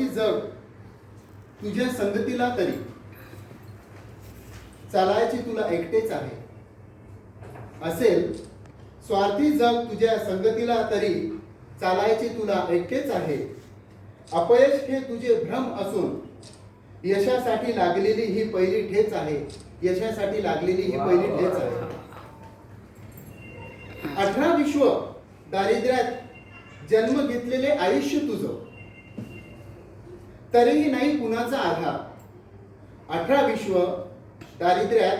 स्वार्थी जग तुझ्या संगतीला तरी चालायचे तुला एकटेच आहे. असेल स्वार्थी जग तुझ्या संगतीला तरी चालायचे तुला एकटेच आहे. अपयश हे तुझे भ्रम असून यशासाठी लागलेली ही पहिली ठेच आहे. यशासाठी लागलेली ही पहिली ठेच आहे. अठरा विश्व दारिद्र्यात जन्म घेतलेले आयुष्य तुझं. तरीही नाही कुणाचा आधार. अठरा विश्व दारिद्र्यात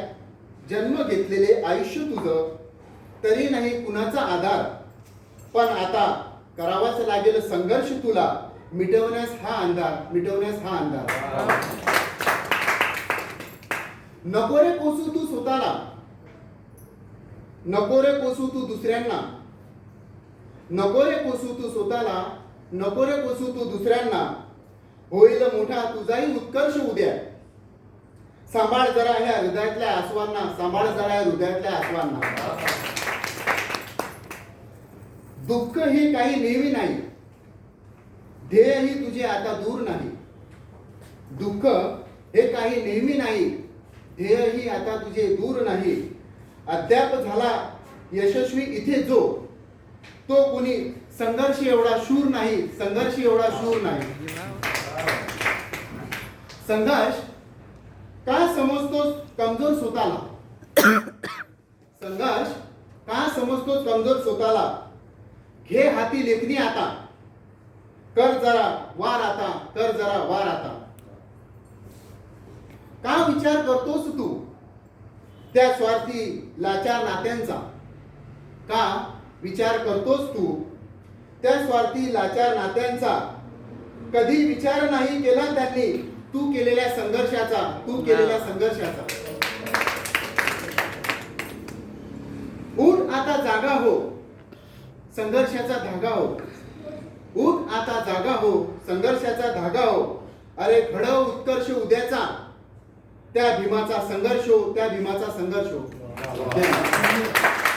जन्म घेतलेले आयुष्य तुझं तरी नाही कुणाचा आधार. पण आता करावाच लागेल संघर्ष तुला. मिटवण्यास हा अंधार मिटवण्यास हा अंधार. नको रे कोसू तू स्वतःला. नको रे कोसू तू दुसऱ्यांना. नको रे कोसू तू स्वतःला. नको रे कोसू तू दुसऱ्यांना. होईल मोठा तुझाही उत्कर्ष उद्या सांभाळ जरा ह्या हृदयातल्या आसवांना सांभाळ जरा ह्या हृदयातल्या आसवांना. दुःख हे काही नेहमी नाही. ध्येय ही तुझे आता दूर नाही. दुःख हे काही नेहमी नाही. ध्येय ही आता तुझे दूर नाही. अद्याप झाला यशस्वी इथे जो. तो कोणी संघर्ष एवढा शूर नाही संघर्ष एवढा शूर नाही. संघर्ष का समजतो कमजोर स्वतःला? संघर्ष का समजतो कमजोर स्वतःला? घे हाती लेखणी आता. कर जरा वार आता कर जरा वार आता. का विचार करतोस तू? त्या स्वार्थी लाचार नात्यांचा. का विचार करतोस तू? त्या स्वार्थी लाचार नात्यांचा. कधी विचार नाही केला त्यांनी तू केलेल्या संघर्षाचा तू केलेल्या संघर्षाचा. उठ आता जागा हो संघर्षाचा धागा हो. उठ आता जागा हो संघर्षाचा धागा हो. अरे घडव उत्कर्ष उद्याचा. त्या भीमाचा संघर्ष हो त्या भीमाचा संघर्ष हो.